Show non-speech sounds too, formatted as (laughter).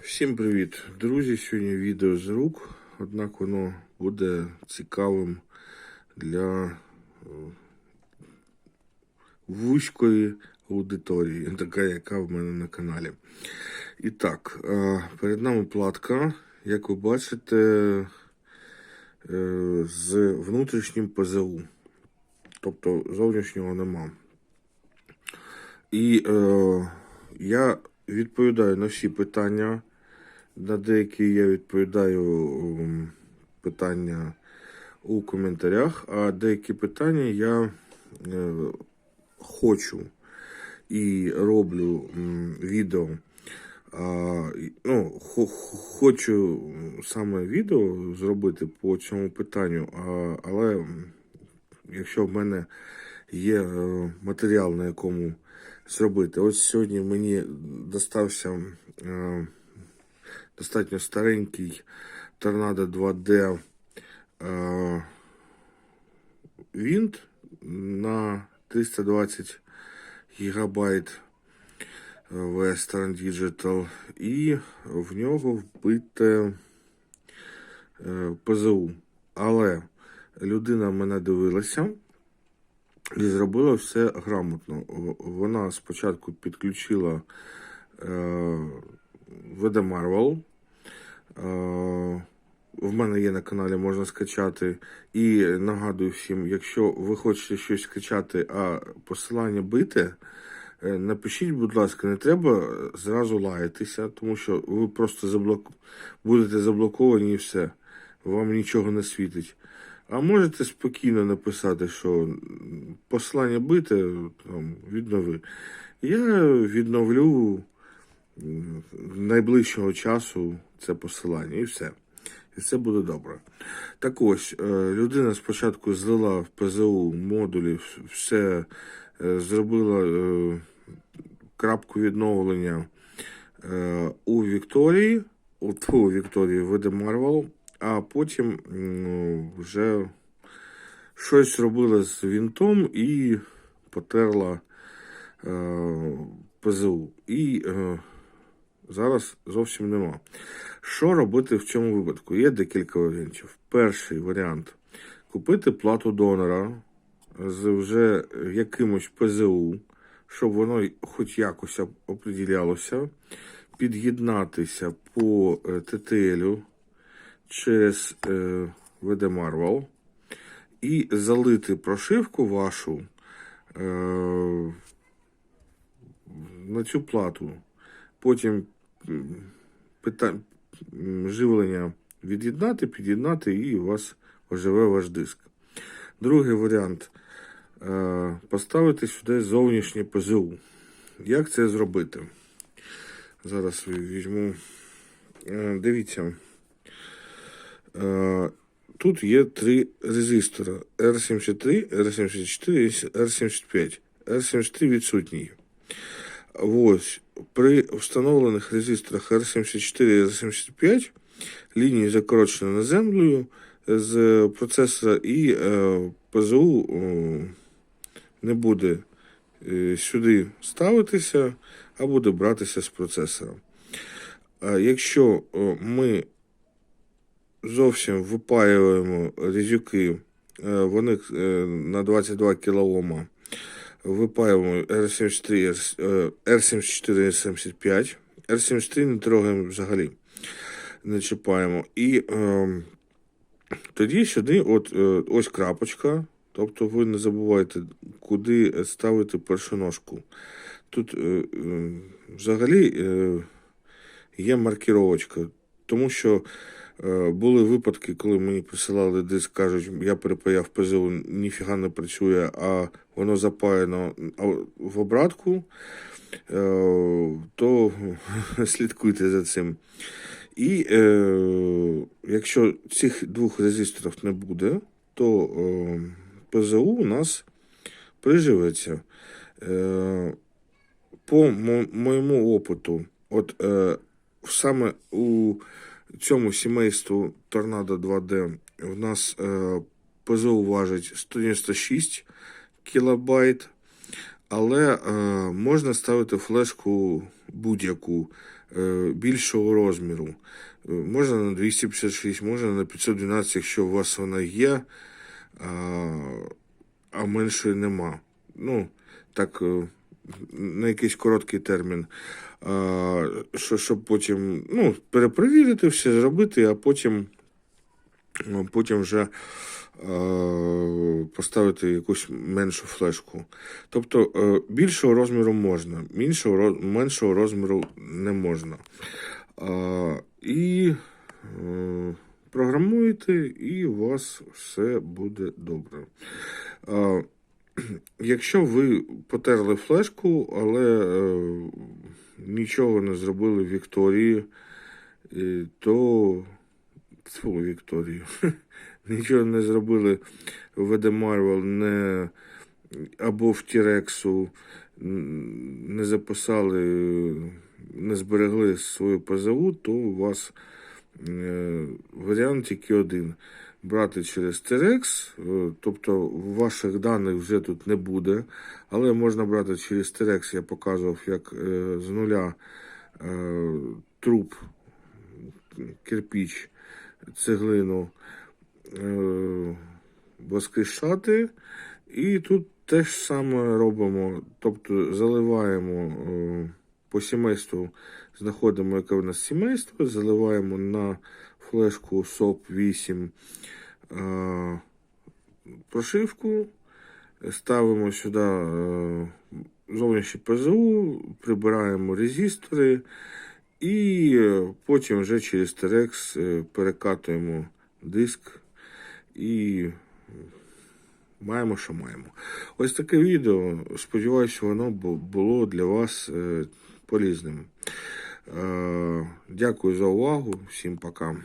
Всім привіт, друзі! Сьогодні відео з рук, однак воно буде цікавим для е, вузької аудиторії, (laughs) така, яка в мене на каналі. І так, е, перед нами платка, як ви бачите, е, з внутрішнім ПЗУ. Тобто зовнішнього нема. І е, я відповідаю на всі питання. На деякі я відповідаю питання у коментарях, а деякі питання я е, хочу і роблю відео. А, ну, хо- хо- хочу саме відео зробити по цьому питанню, а, але якщо в мене є е, матеріал, на якому зробити. Ось сьогодні мені достався е, достатньо старенький Торнадо 2D е, винт на 320 гігабайт Western Digital, і в нього вбите ПЗУ. Але людина мене дивилася і зробила все грамотно. Вона спочатку підключила е, VD Marvel. Е, в мене є на каналі, можна скачати. І нагадую всім, якщо ви хочете щось скачати, а посилання бите, е, напишіть, будь ласка, не треба зразу лаятися, тому що ви просто заблок... будете заблоковані і все. Вам нічого не світить. А можете спокійно написати, що м, посилання бите, там, віднови. Я відновлю найближчого часу це посилання і все. І все буде добре. Так ось, е, людина спочатку злила в ПЗУ модулі, все е, зробила е, крапку відновлення у Вікторії, у Вікторії веде Марвел, а потім вже щось робила з вінтом і потерла е, ПЗУ. І е, зараз зовсім нема. Що робити в цьому випадку? Є декілька варіантів. Перший варіант купити плату донора з вже якимось ПЗУ, щоб воно хоч якось оп- оприділялося, під'єднатися по е, ТТЛ через е, VD Marvel і залити прошивку вашу е, на цю плату. Потім м, пита... живлення від'єднати, під'єднати, і у вас оживе ваш диск. Другий варіант е, поставити сюди зовнішнє ПЗУ. Як це зробити? Зараз візьму. Е, Дивіться. Е, Тут є три резистора R73, R74 і R75. R73 відсутній. Ось при встановлених резисторах R74 і R75 лінії закорочені на землею з процесора і е, ПЗУ е, не буде сюди ставитися, а буде братися з процесора. Якщо ми зовсім випаюємо резюки, е, вони е, на 22 кОм, випаюємо R74, е, R74 R75. R73 не трогаємо взагалі, не чіпаємо. І е, тоді сюди от, е, ось крапочка. Тобто ви не забувайте, куди ставити першу ножку. Тут е, е, взагалі е, є маркіровочка, тому що були випадки, коли мені присилали диск, кажуть, я перепаяв ПЗУ, ніфіга не працює, а воно запаяно в обратку, е, то (laughs) слідкуйте за цим. І е, якщо цих двох резисторів не буде, то е, ПЗУ у нас приживеться. Е, по моєму опиту, от е, саме у цьому сімейству Торнадо 2D в нас ПЗУ важить 196 кілобайт, але е, можна ставити флешку будь-яку е, більшого розміру. Е, Можна на 256, можна на 512, якщо у вас вона є, а, меншої нема. Ну, так, на якийсь короткий термін. Що, щоб потім ну, перепровірити все, зробити, а потім, потім вже поставити якусь меншу флешку. Тобто е, більшого розміру можна, меншого розміру не можна. І е, програмуєте, і у вас все буде добре. (clears throat) Якщо ви потерли флешку, але е, нічого не зробили Вікторії, е, то Фу, Вікторію. (laughs) Нічого не зробили в Marvel, не, або в Тірексу, не записали, не зберегли свою ПЗУ, то у вас е, варіант тільки один. Брати через Terex, е, тобто ваших даних вже тут не буде, але можна брати через Terex, я показував, як е, з нуля е, труп, кирпіч, цеглину воскрешати. І тут те ж саме робимо. Тобто заливаємо по сімейству, знаходимо, яке в нас сімейство, заливаємо на флешку SOP 8 е, прошивку, ставимо сюди е, ПЗУ, прибираємо резистори. І потім вже через Terex е, перекатуємо диск і маємо, що маємо. Ось таке відео. Сподіваюся, воно було для вас е, полізним. Е, Дякую за увагу. Всім пока.